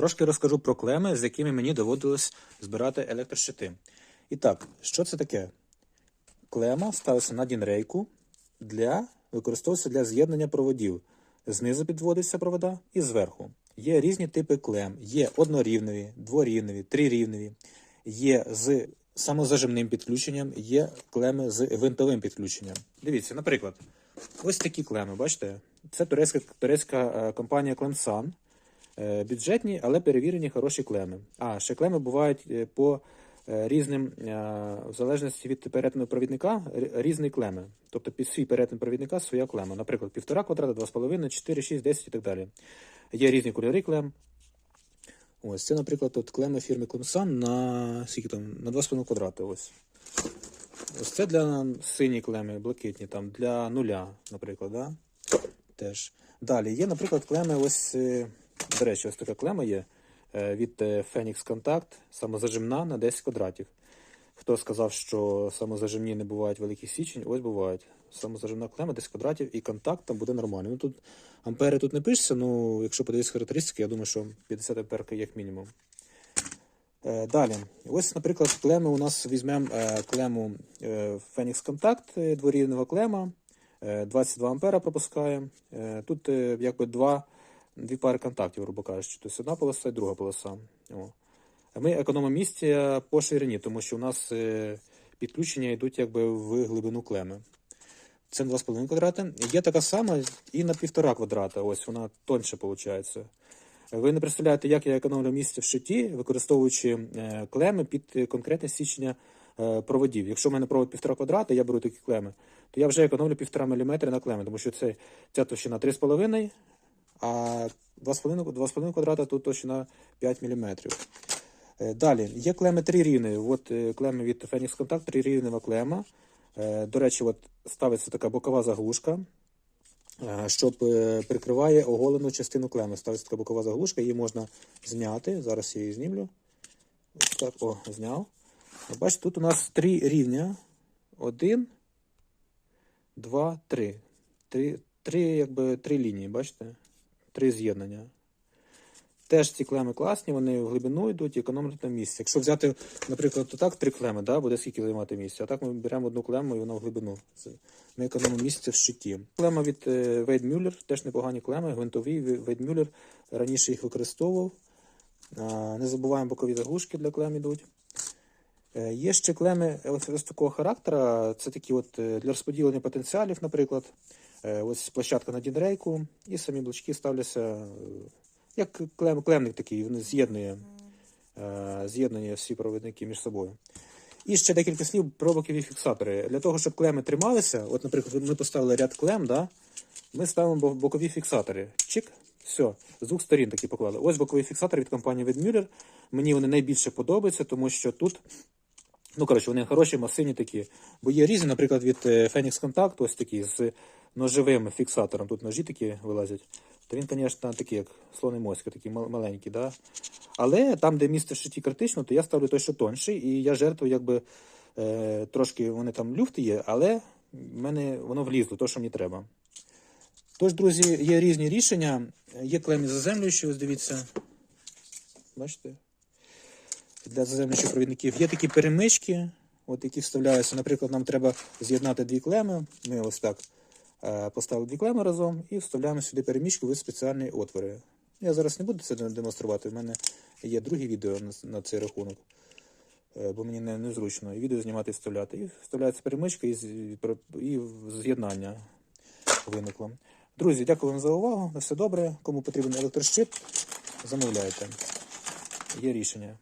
Трошки розкажу про клеми, з якими мені доводилось збирати електрощити. І так, що це таке? Клема ставиться на дінрейку для використовується для з'єднання проводів. Знизу підводиться провода і зверху. Є різні типи клем. Є однорівневі, дворівневі, трирівневі, є з самозажимним підключенням, є клеми з винтовим підключенням. Дивіться, наприклад, ось такі клеми, бачите? Це турецька, турецька е, компанія Клемсан. Е, Бюджетні, але перевірені хороші клеми. А, ще клеми бувають е, по е, різним, в залежності від перетину провідника, різні клеми. Тобто під свій перетин провідника своя клема. Наприклад, 1,5 квадрата, 2,5, 4, 6, 10 і так далі. Є різні кольори клем. Ось це, наприклад, от клеми фірми Клемсан на скільки там, на 2,5 квадрата. Ось. Ось це для сині клеми, блакитні, там, для нуля, наприклад. Да? Теж. Далі є, наприклад, клеми, ось, до речі, ось така клема є е, від е, Phoenix Contact, самозажимна на 10 квадратів. Хто сказав, що самозажимні не бувають великих січень, ось бувають. Самозажимна клема 10 квадратів і контакт там буде нормальний. Ну тут ампери тут не пишеться, ну якщо подивитися характеристики, я думаю, що 50 амперка як мінімум. Е, Далі, ось, наприклад, клеми у нас візьмемо клему Phoenix Contact, дворівнева клема, е, 22 ампера пропускає. Тут якби два, дві пари контактів, грубо кажучи. Тобто одна полоса і друга полоса. О. Ми економимо місця по ширині, тому що у нас е, підключення йдуть якби в глибину клеми. Це на 2,5 квадрата. Є така сама і на 1,5 квадрата. Ось вона тоньше виходить. Ви не представляєте, як я економлю місце в щиті, використовуючи е, клеми під е, конкретне січення проводів. Якщо в мене провод 1,5 квадрата, я беру такі клеми, то я вже економлю 1,5 мм на клеми, тому що це, ця товщина 3,5, а 2,5 2,5 квадрата тут товщина 5 мм. Далі, є клеми трирівневі. От е, клеми від Phoenix Contact, трирівнева клема. Е, До речі, от ставиться така бокова заглушка, е, щоб прикриває оголену частину клеми. Ставиться така бокова заглушка, її можна зняти. Зараз я її знімлю. Ось так, о, зняв. Бачите, тут у нас три рівня. Один, два, три. Три, три, якби, три лінії, бачите? Три з'єднання. Теж ці клеми класні, вони в глибину йдуть і економлять на місці. Якщо взяти, наприклад, отак три клеми, да, буде скільки займати місця. А так ми беремо одну клему і вона в глибину. Ми економимо місце в щиті. Клема від е, Вейдмюллер, теж непогані клеми, гвинтові. Вейдмюллер раніше їх використовував. Не забуваємо бокові заглушки для клем ідуть. Е, Є ще клеми ось такого характера. Це такі от е, для розподілення потенціалів, наприклад. Е, Ось площадка на дінрейку, і самі блочки ставляться е, як клем, клемник такий, він з'єднує, е, з'єднує всі провідники між собою. І ще декілька слів про бокові фіксатори. Для того, щоб клеми трималися, от, наприклад, ми поставили ряд клем, да, ми ставимо бокові фіксатори. Чик, все, з двох сторін такі поклали. Ось боковий фіксатор від компанії Wedmuller. Мені вони найбільше подобаються, тому що тут Ну, коротше, вони хороші, масивні такі. Бо є різні, наприклад, від Phoenix Contact, ось такі з ножовим фіксатором. Тут ножі такі вилазять. То він, звісно, такий, як слоний моська, такий маленький. Да? Але там, де місце в щиті критично, то я ставлю той, що тонший, і я жертвую, якби е, трошки вони там люфти є, але в мене воно влізло, то, що мені треба. Тож, друзі, є різні рішення. Є клемі заземлюючі, ось дивіться. Бачите? для заземлюючих провідників. Є такі перемички, от які вставляються. Наприклад, нам треба з'єднати дві клеми. Ми ось так поставили дві клеми разом і вставляємо сюди перемичку в спеціальні отвори. Я зараз не буду це демонструвати. У мене є друге відео на, цей рахунок, е, бо мені незручно і відео знімати і вставляти. І вставляється перемичка і з'єднання виникло. Друзі, дякую вам за увагу. На все добре. Кому потрібен електрощит, замовляйте. Є рішення.